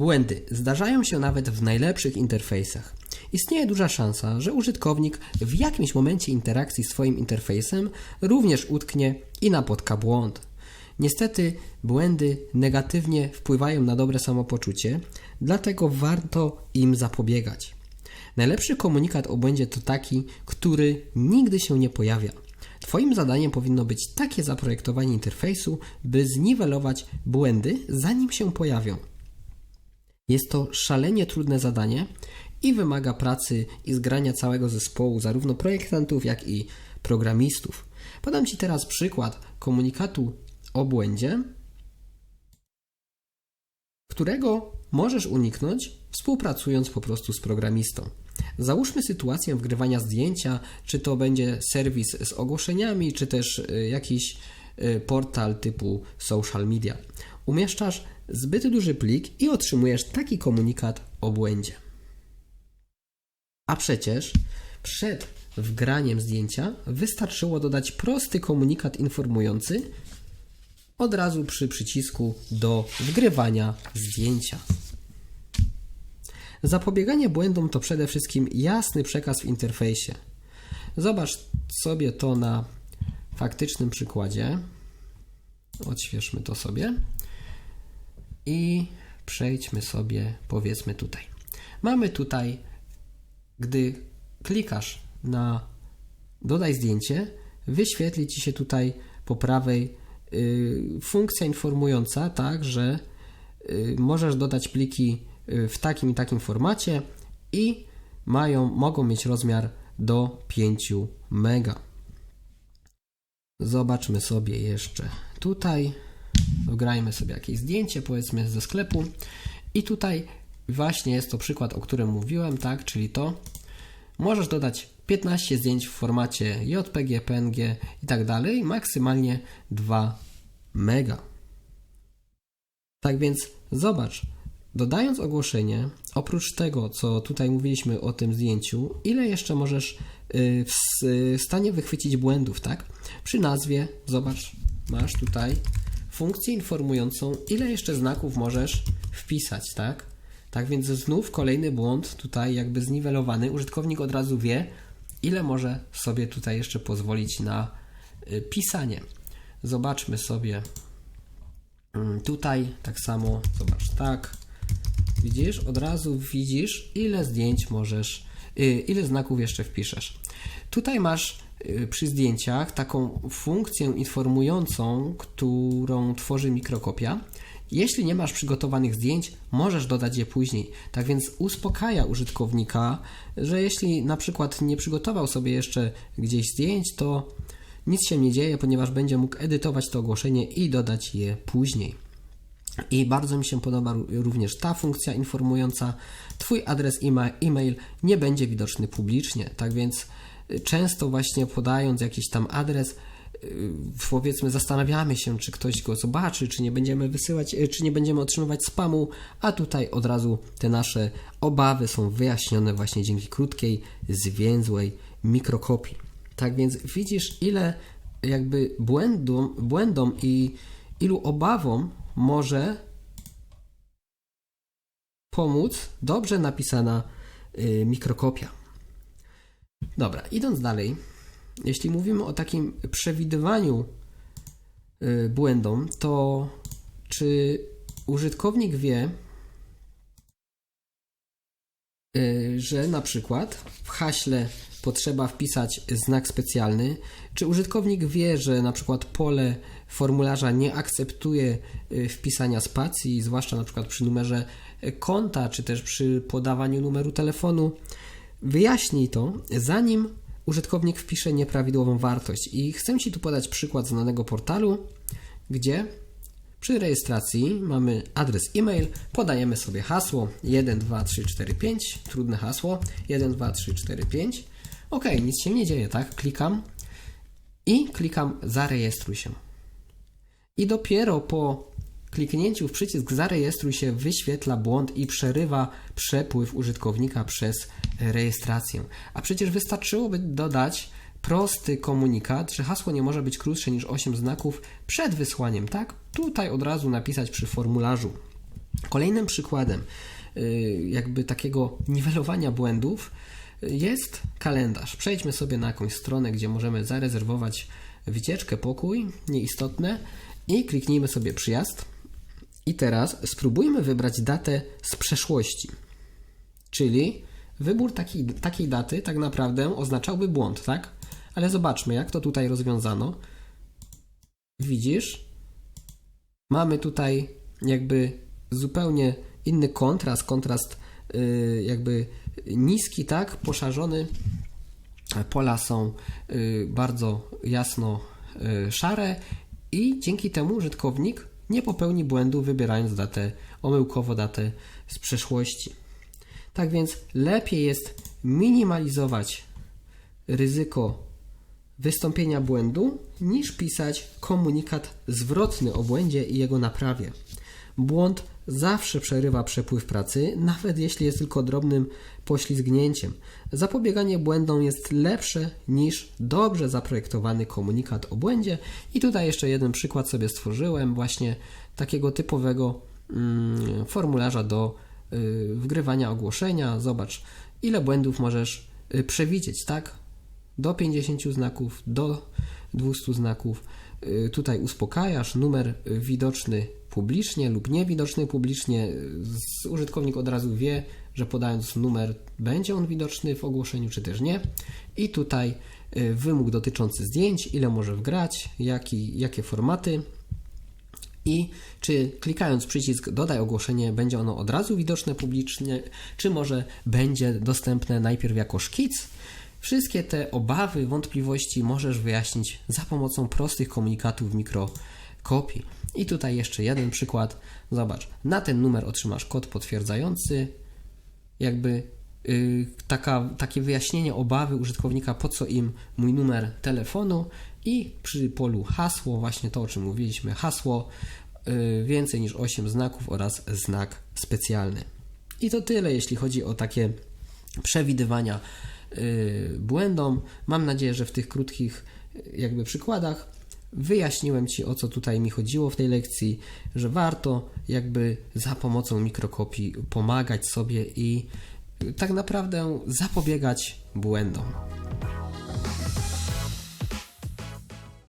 Błędy zdarzają się nawet w najlepszych interfejsach. Istnieje duża szansa, że użytkownik w jakimś momencie interakcji z Twoim interfejsem również utknie i napotka błąd. Niestety błędy negatywnie wpływają na dobre samopoczucie, dlatego warto im zapobiegać. Najlepszy komunikat o błędzie to taki, który nigdy się nie pojawia. Twoim zadaniem powinno być takie zaprojektowanie interfejsu, by zniwelować błędy, zanim się pojawią. Jest to szalenie trudne zadanie i wymaga pracy i zgrania całego zespołu, zarówno projektantów, jak i programistów. Podam Ci teraz przykład komunikatu o błędzie, którego możesz uniknąć współpracując po prostu z programistą. Załóżmy sytuację wgrywania zdjęcia, czy to będzie serwis z ogłoszeniami, czy też y, jakiś y, portal typu social media. Umieszczasz zbyt duży plik i otrzymujesz taki komunikat o błędzie. A przecież przed wgraniem zdjęcia wystarczyło dodać prosty komunikat informujący od razu przy przycisku do wgrywania zdjęcia. Zapobieganie błędom to przede wszystkim jasny przekaz w interfejsie. Zobacz sobie to na faktycznym przykładzie. Odświeżmy to sobie i przejdźmy sobie, powiedzmy tutaj. Mamy tutaj, gdy klikasz na dodaj zdjęcie, wyświetli ci się tutaj po prawej y, funkcja informująca, tak, że y, możesz dodać pliki y, w takim i takim formacie i mają, mogą mieć rozmiar do 5 mega. Zobaczmy sobie jeszcze tutaj. Dograjmy sobie jakieś zdjęcie, powiedzmy ze sklepu. I tutaj właśnie jest to przykład, o którym mówiłem, tak, czyli to. Możesz dodać 15 zdjęć w formacie JPG, PNG i tak dalej, maksymalnie 2 mega. Tak więc zobacz, dodając ogłoszenie, oprócz tego, co tutaj mówiliśmy o tym zdjęciu, ile jeszcze możesz y, w stanie wychwycić błędów, tak? Przy nazwie, zobacz, masz tutaj funkcję informującą, ile jeszcze znaków możesz wpisać, tak? Tak więc znów kolejny błąd tutaj jakby zniwelowany. Użytkownik od razu wie, ile może sobie tutaj jeszcze pozwolić na y, pisanie. Zobaczmy sobie mm, tutaj tak samo, zobacz, tak. Widzisz, od razu widzisz, ile zdjęć możesz, y, ile znaków jeszcze wpiszesz. Tutaj masz przy zdjęciach taką funkcję informującą, którą tworzy mikrokopia. Jeśli nie masz przygotowanych zdjęć, możesz dodać je później. Tak więc uspokaja użytkownika, że jeśli na przykład nie przygotował sobie jeszcze gdzieś zdjęć, to nic się nie dzieje, ponieważ będzie mógł edytować to ogłoszenie i dodać je później. I bardzo mi się podoba również ta funkcja informująca, Twój adres e-mail nie będzie widoczny publicznie. Tak więc często właśnie podając jakiś tam adres, y, powiedzmy zastanawiamy się, czy ktoś go zobaczy, czy nie będziemy wysyłać, y, czy nie będziemy otrzymywać spamu, a tutaj od razu te nasze obawy są wyjaśnione właśnie dzięki krótkiej, zwięzłej mikrokopii. Tak więc widzisz, ile jakby błędom, błędom i ilu obawom może pomóc dobrze napisana y, mikrokopia. Dobra, idąc dalej, jeśli mówimy o takim przewidywaniu y, błędom, to czy użytkownik wie, y, że na przykład w haśle potrzeba wpisać znak specjalny, czy użytkownik wie, że na przykład pole formularza nie akceptuje y, wpisania spacji, zwłaszcza na przykład przy numerze konta, czy też przy podawaniu numeru telefonu. Wyjaśnij to, zanim użytkownik wpisze nieprawidłową wartość. I chcę Ci tu podać przykład znanego portalu, gdzie przy rejestracji mamy adres e-mail, podajemy sobie hasło 12345, trudne hasło 12345. OK, nic się nie dzieje, tak? Klikam i klikam zarejestruj się. I dopiero po kliknięciu w przycisk zarejestruj się wyświetla błąd i przerywa przepływ użytkownika przez rejestrację. A przecież wystarczyłoby dodać prosty komunikat, że hasło nie może być krótsze niż 8 znaków przed wysłaniem, tak? Tutaj od razu napisać przy formularzu Kolejnym przykładem y, jakby takiego niwelowania błędów y, jest kalendarz. Przejdźmy sobie na jakąś stronę, gdzie możemy zarezerwować wycieczkę, pokój, nieistotne i kliknijmy sobie przyjazd. I teraz spróbujmy wybrać datę z przeszłości. Czyli wybór takiej, takiej daty tak naprawdę oznaczałby błąd, tak? Ale zobaczmy, jak to tutaj rozwiązano. Widzisz? Mamy tutaj jakby zupełnie inny kontrast, kontrast yy, jakby niski, tak? Poszarzony. Pola są yy, bardzo jasno yy, szare i dzięki temu użytkownik nie popełni błędu wybierając datę, omyłkowo datę z przeszłości. Tak więc lepiej jest minimalizować ryzyko wystąpienia błędu niż pisać komunikat zwrotny o błędzie i jego naprawie. Błąd zawsze przerywa przepływ pracy, nawet jeśli jest tylko drobnym poślizgnięciem. Zapobieganie błędom jest lepsze niż dobrze zaprojektowany komunikat o błędzie. I tutaj jeszcze jeden przykład sobie stworzyłem, właśnie takiego typowego mm, formularza do wgrywania ogłoszenia. Zobacz, ile błędów możesz y, przewidzieć, tak? Do 50 znaków, do 200 znaków. Y, Tutaj uspokajasz, numer y, widoczny publicznie lub niewidoczny publicznie. Użytkownik od razu wie, że podając numer będzie on widoczny w ogłoszeniu, czy też nie. I tutaj y, wymóg dotyczący zdjęć, ile może wgrać, jaki, jakie formaty i czy klikając przycisk dodaj ogłoszenie będzie ono od razu widoczne publicznie, czy może będzie dostępne najpierw jako szkic. Wszystkie te obawy, wątpliwości możesz wyjaśnić za pomocą prostych komunikatów mikrokopii. I tutaj jeszcze jeden przykład. Zobacz, na ten numer otrzymasz kod potwierdzający, jakby y, taka, takie wyjaśnienie obawy użytkownika, po co im mój numer telefonu i przy polu hasło, właśnie to o czym mówiliśmy, hasło y, więcej niż 8 znaków oraz znak specjalny. I to tyle, jeśli chodzi o takie przewidywania y, błędom. Mam nadzieję, że w tych krótkich y, jakby przykładach wyjaśniłem Ci o co tutaj mi chodziło w tej lekcji, że warto jakby za pomocą mikrokopii pomagać sobie i tak naprawdę zapobiegać błędom.